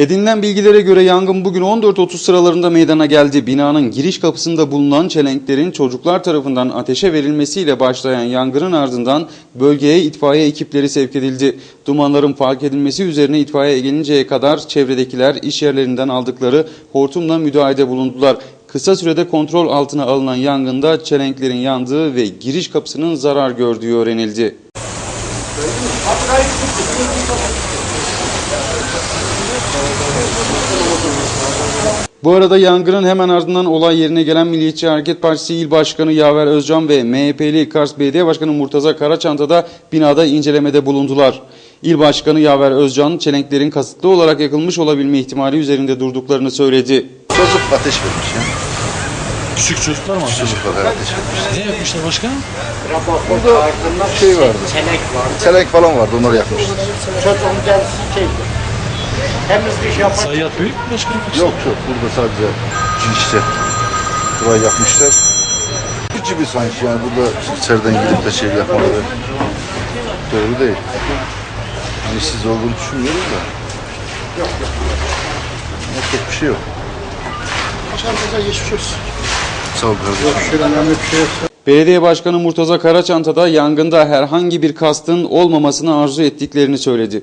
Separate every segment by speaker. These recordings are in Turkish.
Speaker 1: Edinilen bilgilere göre yangın bugün 14.30 sıralarında meydana geldi. Binanın giriş kapısında bulunan çelenklerin çocuklar tarafından ateşe verilmesiyle başlayan yangının ardından bölgeye itfaiye ekipleri sevk edildi. Dumanların fark edilmesi üzerine itfaiye gelinceye kadar çevredekiler iş yerlerinden aldıkları hortumla müdahalede bulundular. Kısa sürede kontrol altına alınan yangında çelenklerin yandığı ve giriş kapısının zarar gördüğü öğrenildi. Bu arada yangının hemen ardından olay yerine gelen Milliyetçi Hareket Partisi İl Başkanı Yaver Özcan ve MHP'li Kars Belediye Başkanı Murtaza Karaçanta da binada incelemede bulundular. İl Başkanı Yaver Özcan, çelenklerin kasıtlı olarak yakılmış olabilme ihtimali üzerinde durduklarını söyledi.
Speaker 2: Çocuk ateş vermiş ya.
Speaker 3: Küçük çocuklar mı
Speaker 2: Çocuklar ateş vermiş.
Speaker 3: Ne yapmışlar başkanım?
Speaker 2: Burada şey vardı.
Speaker 4: Çenek var.
Speaker 2: Çelenk falan vardı onları yakmışlar.
Speaker 4: Çocuğun dersi şeydi. Temiz bir şey yapar.
Speaker 3: Sayıyat büyük mü başkanım?
Speaker 2: Yok yok burada sadece cinçte. Burayı yakmışlar. Bu gibi sanki yani burada içeriden gidip de şey yapmaları doğru değil. Hani siz olduğunu düşünmüyorum da. Yok yok. Yapacak bir şey yok.
Speaker 4: Başkanımıza geçmiş olsun.
Speaker 2: Sağ ol kardeşim.
Speaker 4: Şöyle önemli bir şey yok.
Speaker 1: Belediye Başkanı Murtaza Karaçanta da yangında herhangi bir kastın olmamasını arzu ettiklerini söyledi.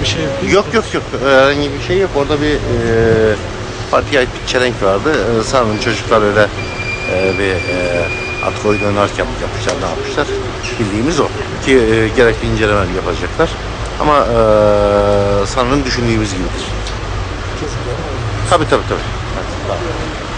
Speaker 3: Herhangi bir şey yok.
Speaker 5: Yok yok yok herhangi bir şey yok. Orada bir e, partiye ait bir çelenk vardı. E, sanırım çocuklar öyle e, bir e, artık oyun oynarken yapmışlar ne yapmışlar. Bildiğimiz o. Ki e, gerekli inceleme yapacaklar. Ama e, sanırım düşündüğümüz gibidir. Tabii tabii tabii. Evet.